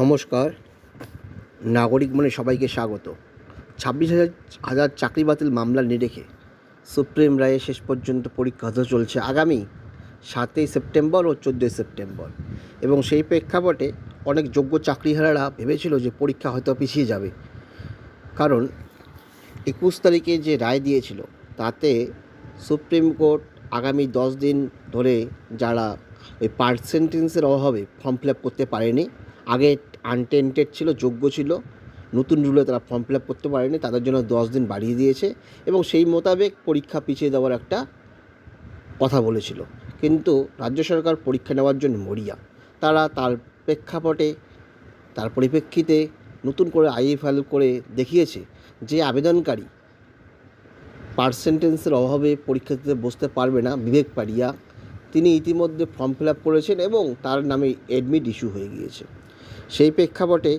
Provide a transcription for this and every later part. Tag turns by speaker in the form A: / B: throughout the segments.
A: নমস্কার। নাগরিক মনে সবাইকে স্বাগত। ছাব্বিশ হাজার হাজার চাকরি বাতিল মামলা নিরেখে সুপ্রিম রায়ে শেষ পর্যন্ত পরীক্ষা হতে চলছে আগামী সাতই সেপ্টেম্বর ও চোদ্দোই সেপ্টেম্বর। এবং সেই প্রেক্ষাপটে অনেক যোগ্য চাকরিহারারা ভেবেছিল যে পরীক্ষা হয়তো পিছিয়ে যাবে। কারণ একুশ তারিখে যে রায় দিয়েছিল, তাতে সুপ্রিম কোর্ট আগামী দশ দিন ধরে যারা ওই পার্সেন্টেন্সের অভাবে ফর্ম ফিল আপ করতে পারেনি আগে আনটেন্টেড ছিল, যোগ্য ছিল। নতুন রুলে তারা ফর্ম ফিল আপ করতে পারেনি, তাদের জন্য দশ দিন বাড়িয়ে দিয়েছে এবং সেই মোতাবেক পরীক্ষা পিছিয়ে দেওয়ার একটা কথা বলেছিল। কিন্তু রাজ্য সরকার পরীক্ষা নেওয়ার জন্য মরিয়া। তারা তার প্রেক্ষাপটে, তার পরিপ্রেক্ষিতে নতুন করে আইএফএল করে দেখিয়েছে যে আবেদনকারী পার্সেন্টেন্সের অভাবে পরীক্ষা দিতে বসতে পারবে না, বিবেক পারিয়া তিনি ইতিমধ্যে ফর্ম ফিল আপ করেছেন এবং তার নামে অ্যাডমিট ইস্যু হয়ে গিয়েছে। সেই প্রেক্ষাপটে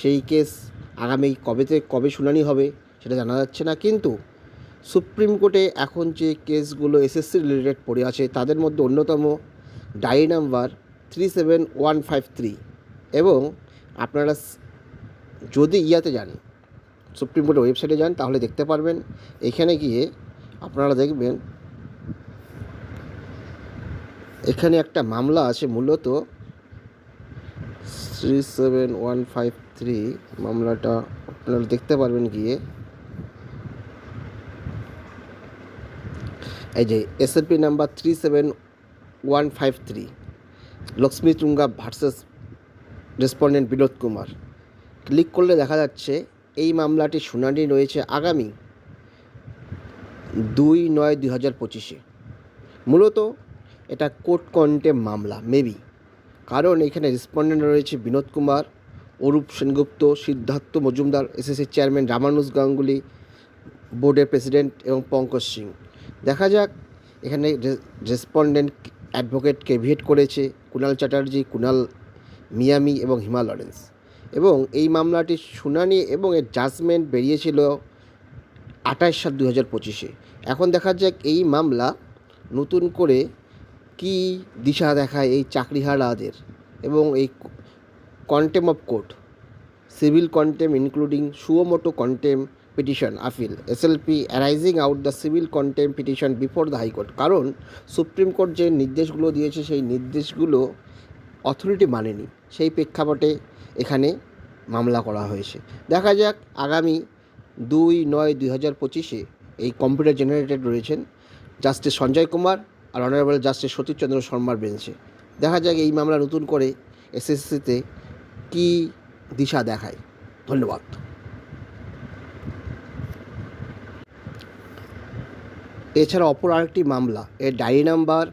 A: সেই কেস আগামী কবেতে কবে শুনানি হবে সেটা জানা যাচ্ছে না। কিন্তু সুপ্রিম কোর্টে এখন যে কেসগুলো এসএসসি রিলেটেড পড়ে আছে, তাদের মধ্যে অন্যতম diary number three seven one five three এবং আপনারা যদি ইয়াতে যান, সুপ্রিম কোর্টের ওয়েবসাইটে যান, তাহলে দেখতে পারবেন। এখানে গিয়ে আপনারা দেখবেন, এখানে একটা মামলা আছে মূলত three seven one five three মামলাটা আপনারা দেখতে পারবেন গিয়ে। এই যে SLP number three seven one five three Lakshmi Tunga versus respondent Binod Kumar click করলে দেখা যাচ্ছে এই মামলাটির শুনানি রয়েছে আগামী দুই নয় দুই হাজার পঁচিশে। মূলত এটা কোর্ট কন্টেম মামলা মেবি কারণ এখানে রেসপন্ডেন্ট রয়েছে বিনোদ কুমার, অরূপ সেনগুপ্ত, সিদ্ধার্থ মজুমদার এসএসসির চেয়ারম্যান রামানুজ গাঙ্গুলি বোর্ডের প্রেসিডেন্ট এবং পঙ্কজ সিং। দেখা যাক, এখানে রেসপন্ডেন্ট অ্যাডভোকেট কেভিয়েট করেছে কুণাল চ্যাটার্জি কুণাল মিয়ামি এবং হিমা লরেন্স। এবং এই মামলাটির শুনানি এবং এর জাজমেন্ট বেরিয়েছিল আঠাশ সাত দু হাজার পঁচিশে। এখন দেখা যাক এই মামলা নতুন করে কি দিশা দেখায় এই চাকরিহারাদের। এবং এই contempt of court civil contempt including suo motu contempt petition appeal SLP arising out the civil contempt petition before the high court কারণ সুপ্রিম কোর্ট যে নির্দেশগুলো দিয়েছে, সেই নির্দেশগুলো অথরিটি মানেনি। সেই প্রেক্ষাপটে এখানে মামলা করা হয়েছে। দেখা যাক আগামী দুই নয় দুই হাজার পঁচিশে এই কম্পিউটার জেনারেটেড রয়েছেন জাস্টিস সঞ্জয় কুমার আর অনারেবল জাস্টিস সতীশচন্দ্র শর্মার বেঞ্চে দেখা যাক এই মামলা নতুন করে এসএসসিতে কী দিশা দেখায়। ধন্যবাদ। এছাড়া অপর আরেকটি মামলা, এর diary number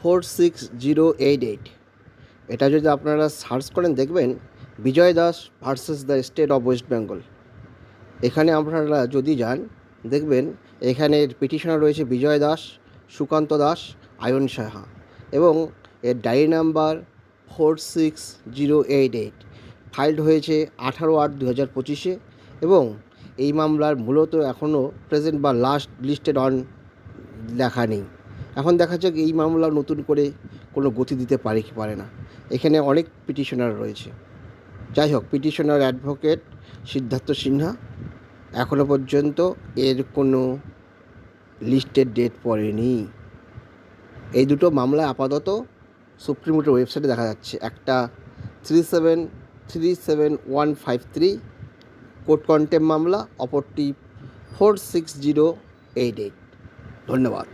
A: four six zero eight eight. এটা যদি আপনারা সার্চ করেন, দেখবেন Bijoy Das versus the state of West Bengal. এখানে আপনারা যদি যান, দেখবেন এখানে পিটিশনার রয়েছে বিজয় দাস, সুকান্ত দাস, আয়ন সাহা এবং এর diary number four six zero eight eight. Filed হয়েছে আঠারো আট দু হাজার পঁচিশে এবং এই মামলার মূলত এখনও প্রেজেন্ট বা লাস্ট লিস্টেড অন লেখা নেই। এখন দেখা যাক এই মামলা নতুন করে কোনো গতি দিতে পারে কি পারে না। এখানে অনেক পিটিশনার রয়েছে। যাই হোক, পিটিশনার অ্যাডভোকেট সিদ্ধার্থ সিনহা এখনও পর্যন্ত এর কোনো লিস্টেড ডেট পড়েনি। এই দুটো মামলা আপাতত সুপ্রিম কোর্টের ওয়েবসাইটে দেখা যাচ্ছে একটা three seven three seven one five three court contempt মামলা, অপরটি four six zero eight eight ধন্যবাদ।